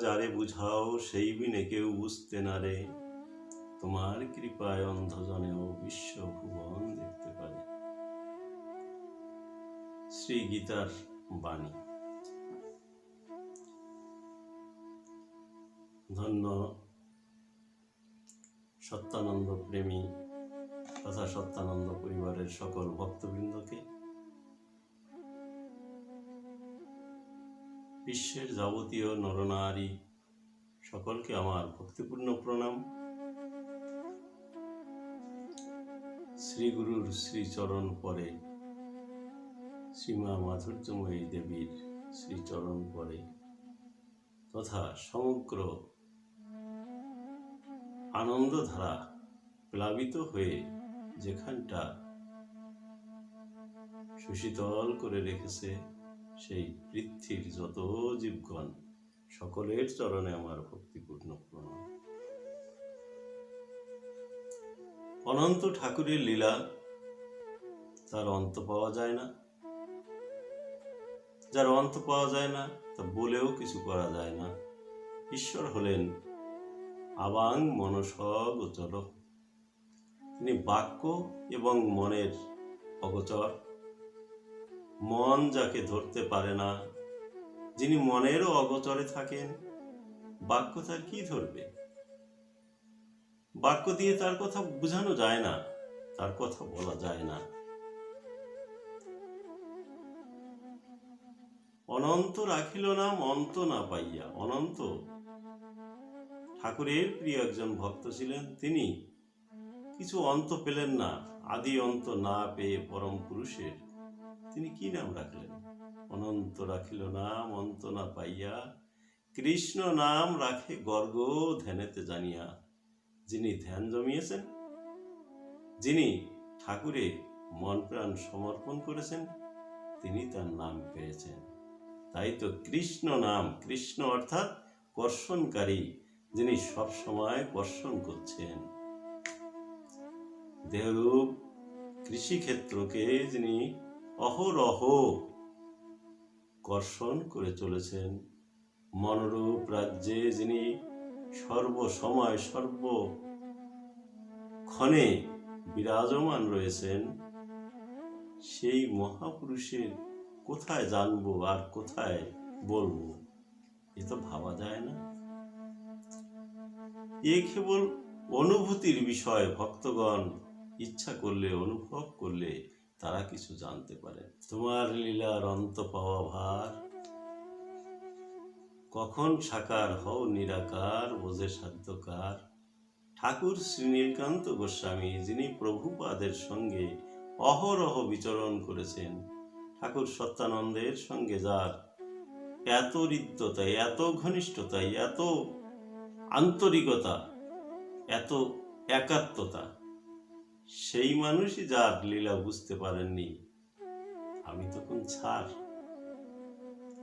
যারে বুঝাও, সেই বিনে কেউ বুঝতে না রে। তোমার কৃপায় অন্ধজনেও বিশ্ব ভুবন দেখতে পারে। শ্রী গীতার বাণী। ধন্য সত্যানন্দ প্রেমী তথা সত্যানন্দ পরিবারের সকল ভক্তবৃন্দকে বিশ্বের যাবতীয় নরনারী, সকলকে আমার ভক্তিপূর্ণ প্রণাম। শ্রী গুরুর শ্রীচরণ পরে শ্রীমা মাধুর্যময়ী দেবীর শ্রীচরণ পরে, তথা সমগ্র আনন্দধারা প্লাবিত হয়ে যেখানটা সুশীতল করে রেখেছে সেই পৃথ্বীর যত জীবগণ, সকলের চরণে আমার ভক্তিপূর্ণ প্রণাম। অনন্ত ঠাকুরের লীলা, তার অন্ত পাওয়া যায় না। যার অন্ত পাওয়া যায় না, তা বলেও কিছু করা যায় না। ঈশ্বর হলেন আবাং মনস গোচর তিনি বাক্য এবং মনের অগোচর। মন যাকে ধরতে পারে না, যিনি মনেরও অগোচরে থাকেন, বাক্য তার কি ধরবে? বাক্য দিয়ে তার কথা বোঝানো যায় না, তার কথা বলা যায় না। অনন্ত রাখিল নাম অন্ত না পাইয়া, অনন্ত। ঠাকুরের প্রিয় একজন ভক্ত ছিলেন তিনি। কিছু অন্ত পেলেন না, আদি অন্ত না পেয়ে পরম পুরুষের। তিনি কি নাম রাখলেন? অনন্ত রাখিল নাম, অন্ত না পাইয়া। কৃষ্ণ নাম রাখে গর্গ ধ্যানেতে জানিয়া। যিনি ধ্যান জমিয়েছেন, যিনি ঠাকুরে মন প্রাণ সমর্পণ করেছেন, তিনি তার নাম পেয়েছেন। তাই তো কৃষ্ণ নাম, কৃষ্ণ অর্থাৎ কর্ষণকারী, যিনি সব সময় কর্ষণ করছেন। দেহরূপ কৃষিক্ষেত্রকে যিনি অহরহ কর্ষণ করে চলেছেন মনোরূপ রাজ্যে যিনি সর্বসময় সর্ব ক্ষণে বিরাজমান রয়েছেন, সেই মহাপুরুষের কোথায় জানব আর কোথায় বলব? এ তো ভাবা যায় না। এ কেবল অনুভূতির বিষয়, ভক্তগণ। ইচ্ছা করলে, অনুভব করলে তারা কিছু জানতে পারে। তোমার লীলার অন্ত পাওয়া ভার? কখন সাকার হও নিরাকার, বোঝে সাধ্যকার? ঠাকুর শ্রী নীলকান্ত গোস্বামী, যিনি প্রভুপাদের সঙ্গে অহরহ বিচরণ করেছেন, ঠাকুর সত্যানন্দের সঙ্গে যার এত হৃদ্যতা এত ঘনিষ্ঠতা, এত আন্তরিকতা, এত একাত্মতা সেই মানুষই যার লীলা বুঝতে পারেননি, আমি তখন ছাড়।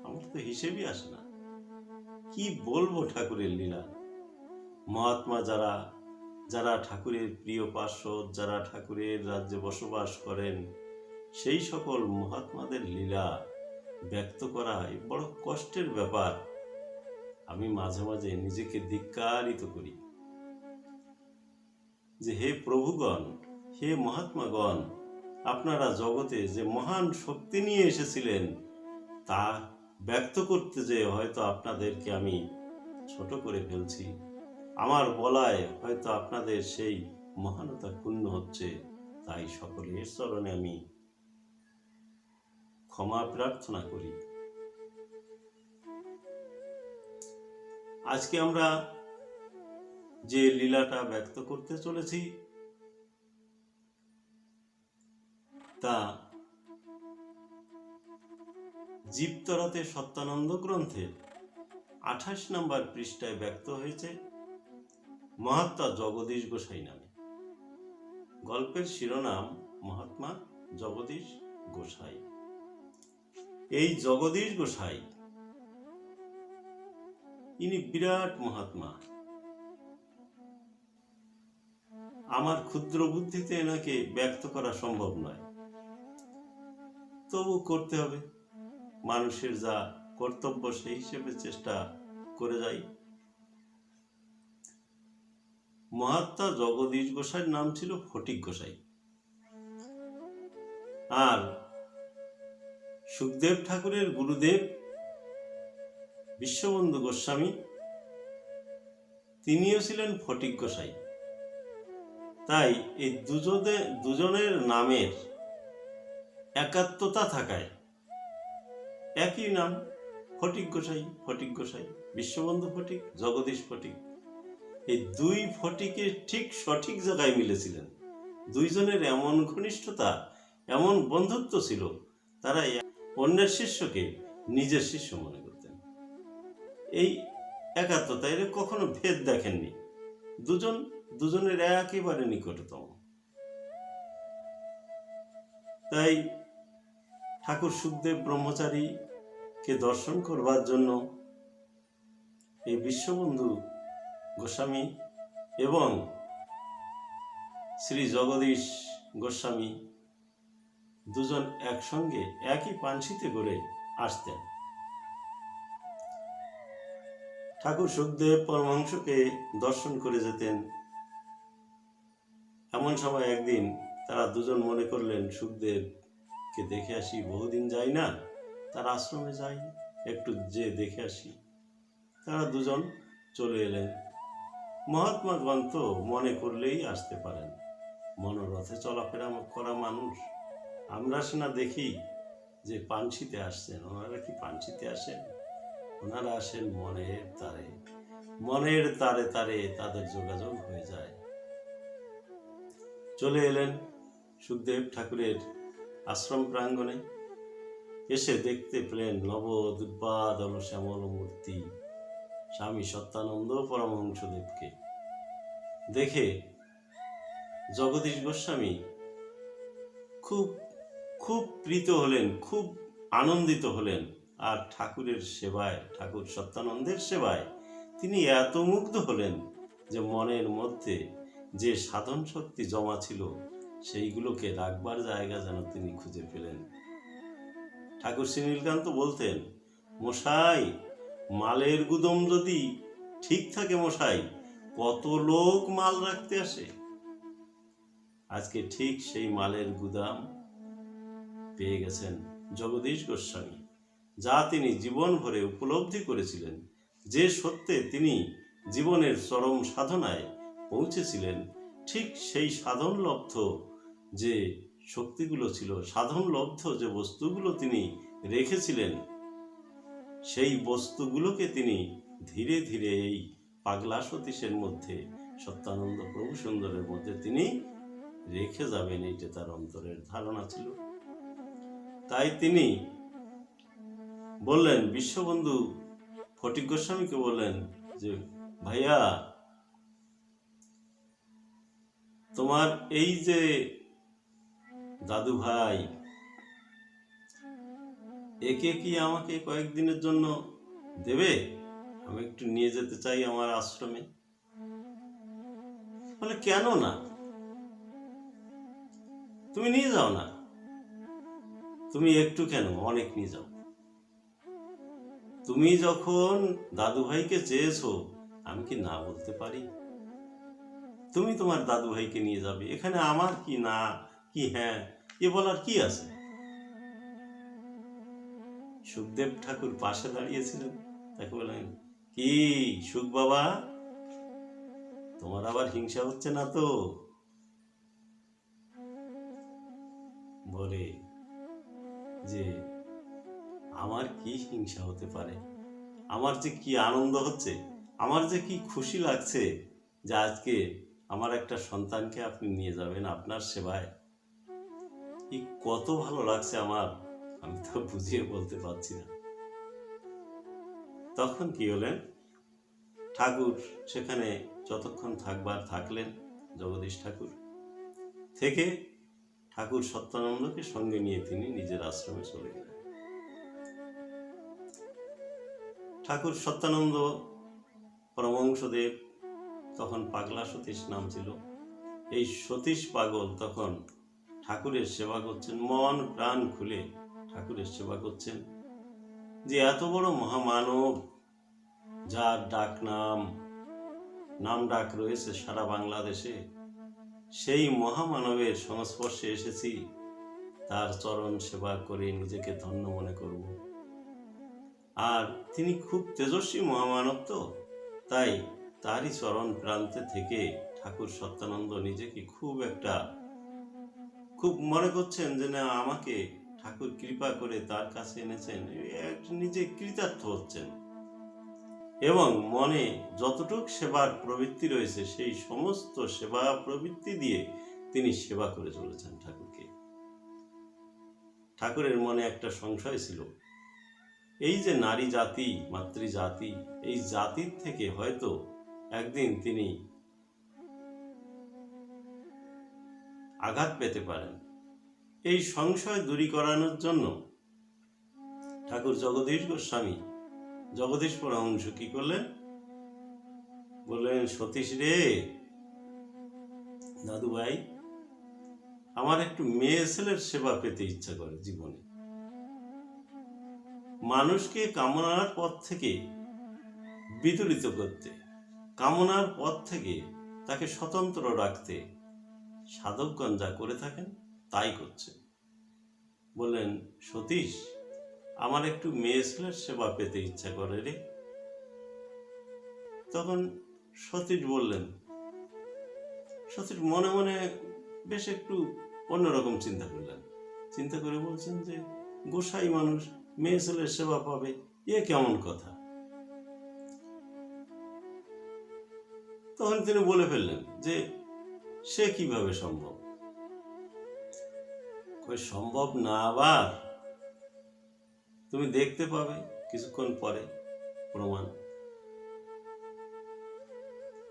আমার তো হিসেবই আসে না। কি বলব ঠাকুরের লীলা? মহাত্মা যারা যারা ঠাকুরের প্রিয় পার্শ্বদ, যারা ঠাকুরের রাজ্যে বসবাস করেন, সেই সকল মহাত্মাদের লীলা ব্যক্ত করা বড় কষ্টের ব্যাপার। আমি মাঝে মাঝে নিজেকে ধিক্কারিত করি যে হে প্রভুগণ হে মহাত্মাগণ, আপনারা জগতে যে মহান শক্তি নিয়ে এসেছিলেন, তা ব্যক্ত করতে যে হয়তো আপনাদেরকে আমি ছোট করে ফেলছি, আমার বলায় হয়তো আপনাদের সেই মহানতা ক্ষুণ্ণ হচ্ছে, তাই সকলের চরণে আমি ক্ষমা প্রার্থনা করি। আজকে আমরা যে লীলাটা ব্যক্ত করতে চলেছি তা জীবতরাতে সত্যানন্দ গ্রন্থের আঠাশ নম্বর পৃষ্ঠায় ব্যক্ত হয়েছে মহাত্মা জগদীশ গোসাই নামে। গল্পের শিরোনাম মহাত্মা জগদীশ গোসাই। এই জগদীশ গোসাই ইনি বিরাট মহাত্মা। আমার ক্ষুদ্র বুদ্ধিতে এনাকে ব্যক্ত করা সম্ভব নয়। তবু করতে হবে। মানুষের যা কর্তব্য, সেই হিসেবে চেষ্টা করে যাই। মহাত্মা জগদীশ গোসাইয়ের নাম ছিল ফটিক গোসাই আর সুখদেব ঠাকুরের গুরুদেব বিশ্ববন্ধু গোস্বামী, তিনিও ছিলেন ফটিক গোসাই তাই এই দুজনে, দুজনের নামের একাত্মতা থাকায়। একই নাম, ফটিক গোসাই ফটিক গোসাই, বিশ্ববন্ধু ফটিক, জগদীশ ফটিক। এই দুই ফটিকে ঠিক সঠিক জায়গায় মিলেছিলেন। দুইজনের এমন ঘনিষ্ঠতা, এমন বন্ধুত্ব ছিল, তারা অন্যের শিষ্যকে নিজের শিষ্য মনে করতেন। এই একাত্মতা এর কখনো ভেদ দেখেননি। দুজন, দুজনের একেবারে নিকটতম। তাই ঠাকুর সুখদেব ব্রহ্মচারীকে দর্শন করবার জন্য এই বিশ্ববন্ধু গোস্বামী এবং শ্রী জগদীশ গোস্বামী দুজন একসঙ্গে একই পাঞ্ছিতে করে আসতেন। ঠাকুর সুখদেব পরমহংসকে দর্শন করে যেতেন। এমন সময় একদিন তারা দুজন মনে করলেন সুখদেবকে দেখে আসি, বহুদিন যাই না, তার আশ্রমে যাই, একটু যে দেখে আসি। তারা দুজন চলে এলেন। মহাত্মা গ্রন্থ মনে করলেই আসতে পারেন। মনোরথে চলাফেরা করা মানুষ। আমরা সেনা দেখি যে পানসিতে আসছেন। ওনারা কি পানসিতে আসেন? ওনারা আসেন মনের তারে। মনের তারে তারে তাদের যোগাযোগ হয়ে যায়। চলে এলেন সুখদেব ঠাকুরের আশ্রম প্রাঙ্গণে এসে দেখতে পেলেন নব দুর্বাদল শ্যামল মূর্তি, স্বামী সত্যানন্দ পরমহংসদেবকে। দেখে জগদীশ গোস্বামী খুব খুব প্রীত হলেন, খুব আনন্দিত হলেন। আর ঠাকুরের সেবায়, ঠাকুর সত্যানন্দের সেবায় তিনি এত মুগ্ধ হলেন যে মনের মধ্যে যে সাধন শক্তি জমা ছিল সেইগুলোকে রাখবার জায়গা যেন তিনি খুঁজে পেলেন। ঠাকুর শ্রী নীলকান্ত বলতেন, মশাই, মালের গুদম যদি ঠিক থাকে মশাই, কত লোক মাল রাখতে আসে? আজকে ঠিক সেই মালের গুদাম পেয়ে গেছেন জগদীশ গোস্বামী, যা তিনি জীবন ভরে উপলব্ধি করেছিলেন। যে সত্যে তিনি জীবনের চরম সাধনায় পৌঁছেছিলেন, ঠিক সেই সাধন লব্ধ যে শক্তিগুলো ছিল, সাধন লব্ধ যে বস্তুগুলো তিনি রেখেছিলেন, সেই বস্তুগুলোকে তিনি ধীরে ধীরে এই পাগলা সতীশের মধ্যে, সত্যানন্দ প্রভু সুন্দরের মধ্যে তিনি রেখে যাবেন, এইটা তার অন্তরের ধারণা ছিল। তাই তিনি বললেন, বিশ্ববন্ধু ফটিক গোস্বামীকে বললেন যে, ভাইয়া, তোমার এই যে দাদু ভাই, একে কি আমাকে কয়েকদিনের জন্য দেবে? আমি একটু নিয়ে যেতে চাই আমার আশ্রমে। বলে, কেন না? তুমি নিয়ে যাও না। তুমি একটু কেন? অনেক নিয়ে যাও। তুমি যখন দাদু ভাইকে চেয়েছো, আমি কি না বলতে পারি? তুমি তোমার দাদু ভাইকে নিয়ে যাবে। এখানে আমার কি না? কি হ্যাঁ? এ বলার কি আছে? সুখদেব ঠাকুর পাশে দাঁড়িয়েছিলেন। তাকে বললেন, কি সুখ বাবা? তোমার আবার হিংসা হচ্ছে না তো? বলে যে, আমার কি হিংসা হতে পারে? আমার যে কি আনন্দ হচ্ছে? আমার যে কি খুশি লাগছে? যে আজকে আমার একটা সন্তানকে আপনি নিয়ে যাবেন আপনার সেবায়। কি কত ভালো লাগছে আমার, আমি তো বুঝিয়ে বলতে পারছি না। তখন কি হলেন? ঠাকুর সেখানে যতক্ষণ থাকবার থাকলেন, জগদীশ ঠাকুর। থেকে ঠাকুর সত্যানন্দকে সঙ্গে নিয়ে তিনি নিজের আশ্রমে চলে গেলেন। ঠাকুর সত্যানন্দ পরমংসদেব তখন পাগলা সতীশ নাম ছিল। এই সতীশ পাগল তখন ঠাকুরের সেবা করছেন, মন প্রাণ খুলে ঠাকুরের সেবা করছেন। যে এত বড় মহামানব, যার ডাক নাম নাম ডাক রয়েছে সারা বাংলাদেশে, সেই মহামানবের সংস্পর্শে এসেছি, তার চরণ সেবা করে নিজেকে ধন্য মনে করব। আর তিনি খুব তেজস্বী মহামানব তো, তাই তারই চরণ প্রান্তে থেকে ঠাকুর সত্যানন্দ নিজেকে খুব একটা খুব মনে করছেন যে না, আমাকে ঠাকুর কৃপা করে তার কাছে এনেছেন। নিজে কৃতার্থ হচ্ছেন। এবং মনে যতটুক সেবার প্রবৃত্তি রয়েছে, সেই সমস্ত সেবা প্রবৃত্তি দিয়ে তিনি সেবা করে চলেছেন ঠাকুরকে। ঠাকুরের মনে একটা সংশয় ছিল। এই যে নারী জাতি মাতৃজাতি এই জাতির থেকে হয়তো একদিন তিনি আঘাত পেতে পারেন। এই সংশয় দূরী করানোর জন্য ঠাকুর জগদীশ গোস্বামী জগদীশ পরমহংস কি করলেন? বললেন, সতীশ রে দাদু ভাই আমার একটু মেয়ে ছেলের সেবা পেতে ইচ্ছা করে জীবনে। মানুষকে কামনার পথ থেকে বিতরিত করতে, কামনার পথ থেকে তাকে স্বতন্ত্র রাখতে সাধকগণ যা করে থাকেন, তাই করছে। বললেন, সতীশ, আমার একটু মেয়ে ছেলের সেবা পেতে ইচ্ছা করে রে। তখন সতীশ বললেন, সতীশ মনে মনে বেশ একটু অন্যরকম চিন্তা করলেন। চিন্তা করে বলছেন যে, গোসাই মানুষ মেয়ে ছেলের সেবা পাবে, এ কেমন কথা? তখন তিনি বলে ফেললেন যে সে কীভাবে সম্ভব? সম্ভব না আবার? তুমি দেখতে পাবে কিছুক্ষণ পরে প্রমাণ।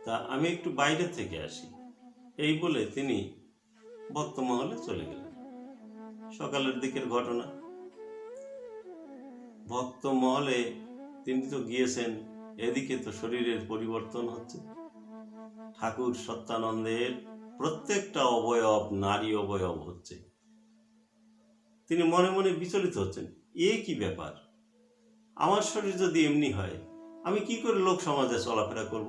তা আমি একটু বাইরে থেকে আসি। এই বলে তিনি ভক্তমহলে চলে গেলেন। সকালের দিকের ঘটনা। ভক্তমহলে তিনি তো গিয়েছেন, এদিকে তো শরীরের পরিবর্তন হচ্ছে। ঠাকুর সত্যানন্দের প্রত্যেকটা অবয়ব, নারী অবয়ব হচ্ছে। তিনি মনে মনে বিচলিত হচ্ছেন, এ কি ব্যাপার? আমার শরীর যদি এমনি হয়, আমি কি করে লোক সমাজে চলাফেরা করব?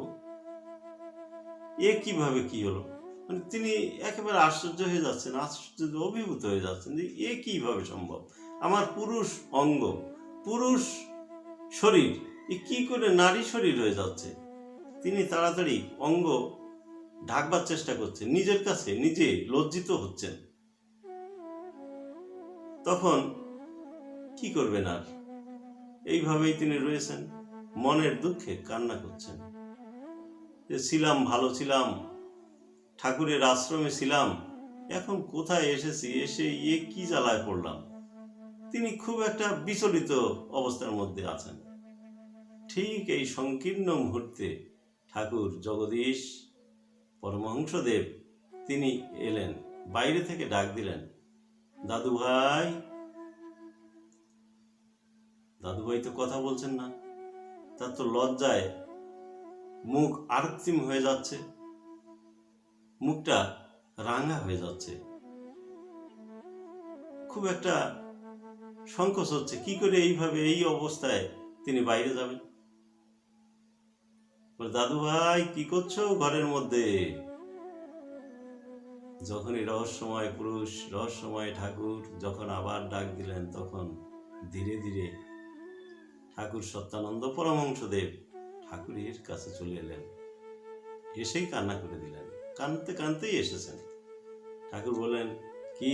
এ কীভাবে কি হলো? মানে তিনি একেবারে আশ্চর্য হয়ে যাচ্ছেন, আশ্চর্য, অভিভূত হয়ে যাচ্ছেন যে এ কীভাবে সম্ভব? আমার পুরুষ অঙ্গ, পুরুষ শরীর, এ কি করে নারী শরীর হয়ে যাচ্ছে? তিনি তাড়াতাড়ি অঙ্গ ঢাকবার চেষ্টা করছেন নিজের কাছে নিজে লজ্জিত হচ্ছেন। তখন কি করবেন আর? এইভাবেই তিনি রয়েছেন, মনের দুঃখে কান্না করছেন। যে ছিলাম, ভালো ছিলাম, ঠাকুরের আশ্রমে ছিলাম, এখন কোথায় এসেছি, এসে ইয়ে কি জ্বালায় পড়লাম? তিনি খুব একটা বিচলিত অবস্থার মধ্যে আছেন। ঠিক এই সংকীর্ণ মুহূর্তে ঠাকুর জগদীশ পরমহংসদেব তিনি এলেন, বাইরে থেকে ডাক দিলেন, দাদু ভাই। দাদু ভাই তো কথা বলছেন না তার তো লজ্জায় মুখ আরক্তিম হয়ে যাচ্ছে, মুখটা রাঙা হয়ে যাচ্ছে। খুব একটা সংকোচ হচ্ছে, কি করে এইভাবে এই অবস্থায় তিনি বাইরে যাবেন? দাদু ভাই, কি করছ ঘরের মধ্যে? যখনই রহস্যময় পুরুষ, রহস্যময় ঠাকুর যখন আবার ডাক দিলেন, তখন ধীরে ধীরে ঠাকুর সত্যানন্দ পরমহংসদেব ঠাকুরের কাছে চলে এলেন। এসেই কান্না করে দিলেন। কানতে কানতেই এসেছেন। ঠাকুর বলেন কি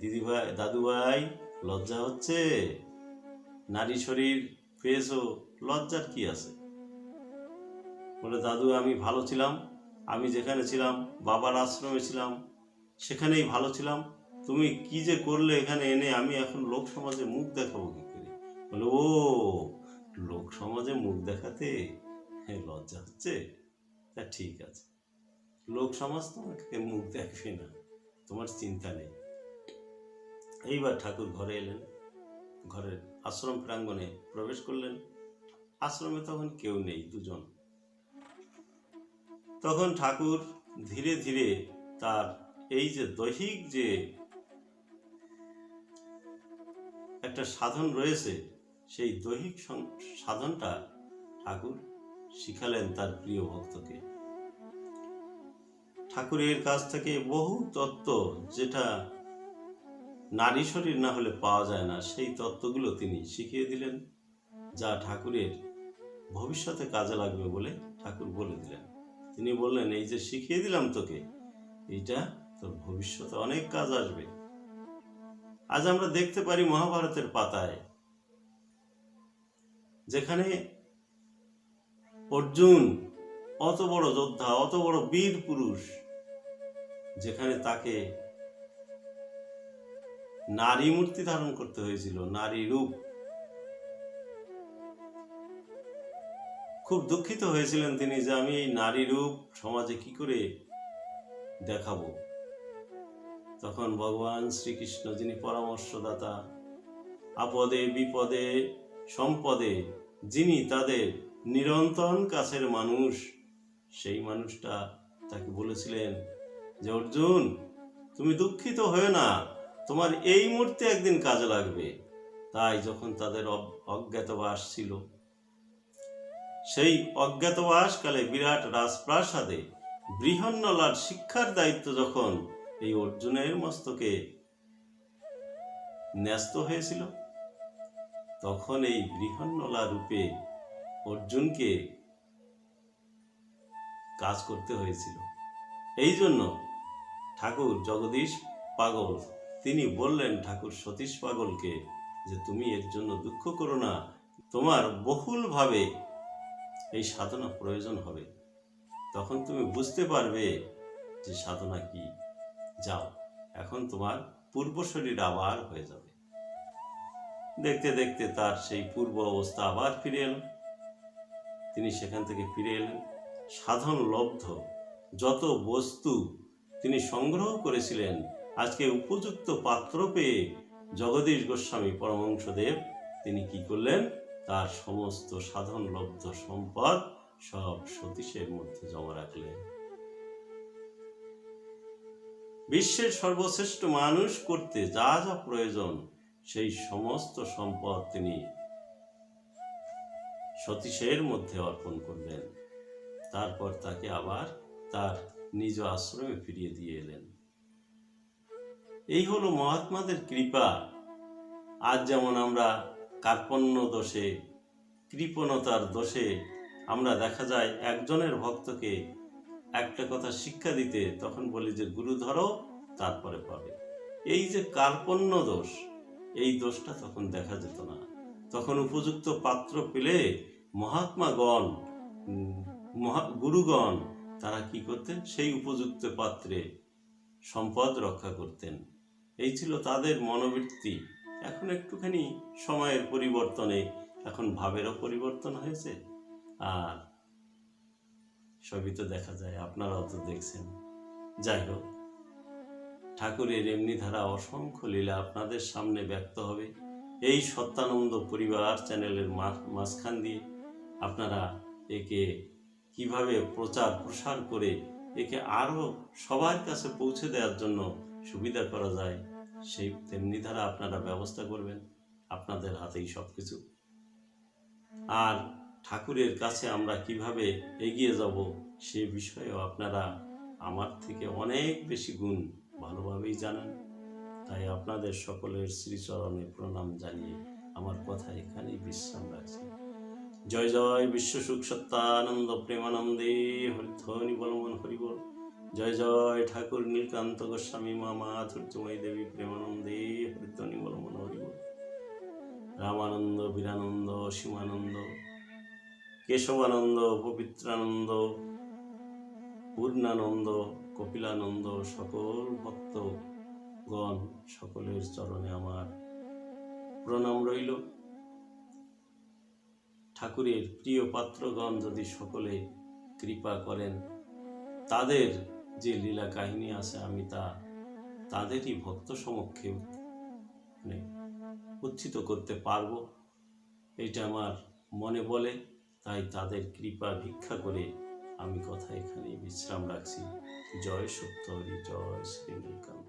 দিদি ভাই, দাদু ভাই, লজ্জা হচ্ছে? নারী শরীর, পেয়েছ? লজ্জার কি আছে? বলে দাদু আমি ভালো ছিলাম। আমি যেখানে ছিলাম বাবার আশ্রমে ছিলাম সেখানেই ভালো ছিলাম। তুমি কি যে করলে এখানে এনে আমি এখন লোক সমাজে মুখ দেখাবো কি করে? বলে ও লোক সমাজে মুখ দেখাতে? হ্যাঁ, লজ্জা হচ্ছে? তা ঠিক আছে। লোক সমাজ তোমাকে মুখ দেখবে না তোমার চিন্তা নেই। এইবার ঠাকুর ঘরে এলেন। ঘরের আশ্রম প্রাঙ্গণে প্রবেশ করলেন। আশ্রমে তখন কেউ নেই দুজন। তখন ঠাকুর ধীরে ধীরে তার এই যে দৈহিক যে একটা সাধন রয়েছে, সেই দৈহিক সাধনটা ঠাকুর শিখালেন তার প্রিয় ভক্তকে। ঠাকুরের কাছ থেকে বহু তত্ত্ব যেটা নারী শরীর না হলে পাওয়া যায় না, সেই তত্ত্বগুলো তিনি শিখিয়ে দিলেন, যা ঠাকুরের ভবিষ্যতে কাজে লাগবে বলে ঠাকুর বলে দিলেন। তিনি বললেন, এই যে শিখিয়ে দিলাম তোকে, এইটা তোর ভবিষ্যতে অনেক কাজ আসবে। আজ আমরা দেখতে পারি মহাভারতের পাতায় যেখানে অর্জুন অত বড় যোদ্ধা, অত বড় বীর পুরুষ, যেখানে তাকে নারী মূর্তি ধারণ করতে হয়েছিল, নারী রূপ। খুব দুঃখিত হয়েছিলেন তিনি যে আমি এই নারী রূপ সমাজে কি করে দেখাবো। তখন ভগবান শ্রীকৃষ্ণ, যিনি পরামর্শদাতা, আপদে, বিপদে, সম্পদে, যিনি তাদের নিরন্তন কাছের মানুষ, সেই মানুষটা তাকে বলেছিলেন যে, অর্জুন, তুমি দুঃখিত হয়ে না, তোমার এই মুহূর্তে একদিন কাজে লাগবে। তাই যখন তাদের অজ্ঞাতবাস ছিল সেই অজ্ঞাতবাসকালে বিরাট রাজপ্রাসাদে বৃহন্নলার শিক্ষার দায়িত্ব যখন এই অর্জুনের মস্তকে ন্যস্ত হয়েছিল, তখন এই বৃহন্নলা রূপে অর্জুনকে কাজ করতে হয়েছিল। এই জন্য ঠাকুর জগদীশ পাগল, তিনি বললেন, ঠাকুর সতীশ পাগলকে যে তুমি এর জন্য দুঃখ করো না, তোমার বহুলভাবে এই সাধনা প্রয়োজন হবে। তখন তুমি বুঝতে পারবে যে সাধনা কি। যাও, এখন তোমার পূর্ব শরীর আবার হয়ে যাবে। দেখতে দেখতে তার সেই পূর্ব অবস্থা আবার ফিরে এলো। তিনি সেখান থেকে ফিরে এলেন। সাধন লব্ধ। যত বস্তু তিনি সংগ্রহ করেছিলেন, আজকে উপযুক্ত পাত্র পেয়ে জগদীশ গোস্বামী পরমংশদেব তিনি কি করলেন? তার সমস্ত সাধন লব্ধ সম্পদ সব সতীশের মধ্যে জমা রাখলেন। বিশ্বের সর্বশ্রেষ্ঠ মানুষ করতে যা যা প্রয়োজন, সেই সমস্ত সম্পদ তিনি সতীশের মধ্যে অর্পণ করলেন। তারপর তাকে আবার তার নিজ আশ্রমে ফিরিয়ে দিয়ে এলেন। এই হলো মহাত্মাদের কৃপা। আজ যেমন আমরা কার্পণ্য দোষে, কৃপণতার দোষে আমরা দেখা যায় একজনের ভক্তকে একটা কথা শিক্ষা দিতে তখন বলি যে, গুরু ধরো, তারপরে পাবে। এই যে কার্পণ্য দোষ, এই দোষটা তখন দেখা যেত না। তখন উপযুক্ত পাত্র পেলে মহাত্মাগণ মহা, গুরুগণ তারা কি করতেন? সেই উপযুক্ত পাত্রে সম্পদ রক্ষা করতেন। এই ছিল তাদের মনোবৃত্তি। এখন একটুখানি সময়ের পরিবর্তনে, এখন ভাবেরও পরিবর্তন হয়েছে। আর সবই তো দেখা যায়, আপনারাও তো দেখছেন। যাই হোক, ঠাকুরের এমনি ধারা অসংখ্য লীলা আপনাদের সামনে ব্যক্ত হবে। এই সত্যানন্দ পরিবার চ্যানেলের মাঝখান দিয়ে আপনারা একে কীভাবে প্রচার প্রসার করে, একে আরও সবার কাছে পৌঁছে দেওয়ার জন্য সুবিধা করা যায় সেই তেমনি ধারা আপনারা ব্যবস্থা করবেন। আপনাদের হাতেই সব কিছু আর ঠাকুরের কাছে আমরা কীভাবে এগিয়ে যাব সে বিষয়েও আপনারা আমার থেকে অনেক বেশি গুণ ভালোভাবেই জানেন। তাই আপনাদের সকলের শ্রীচরণে প্রণাম জানিয়ে আমার কথা এখানেই বিশ্রাম রাখছি। জয় জয় বিশ্ব সুখ সত্যানন্দ প্রেমানন্দে হরিধ্বনি বলমন হরিবল। জয় জয় ঠাকুর নীলকান্ত গোস্বামী মা মাধুর্যময়ী দেবী প্রেমানন্দে হরিধ্বনি বলমন হরিবল রামানন্দ, বীরানন্দ, সীমানন্দ, কেশবানন্দ, পবিত্রানন্দ, পূর্ণানন্দ, কপিলানন্দ, সকল ভক্তগণ সকলের চরণে আমার প্রণাম রইল। ঠাকুরের প্রিয় পাত্রগণ যদি সকলে কৃপা করেন, তাদের যে লীলা কাহিনী আছে, আমি তা তাদেরই ভক্ত সমক্ষে মানে উত্থিত করতে পারব। এটা আমার মনে বলে, তাই তাদের কৃপা ভিক্ষা করে আমি কথা এখানে বিশ্রাম রাখছি। জয় সত্য হরি জয় শ্রী নীলকান্ত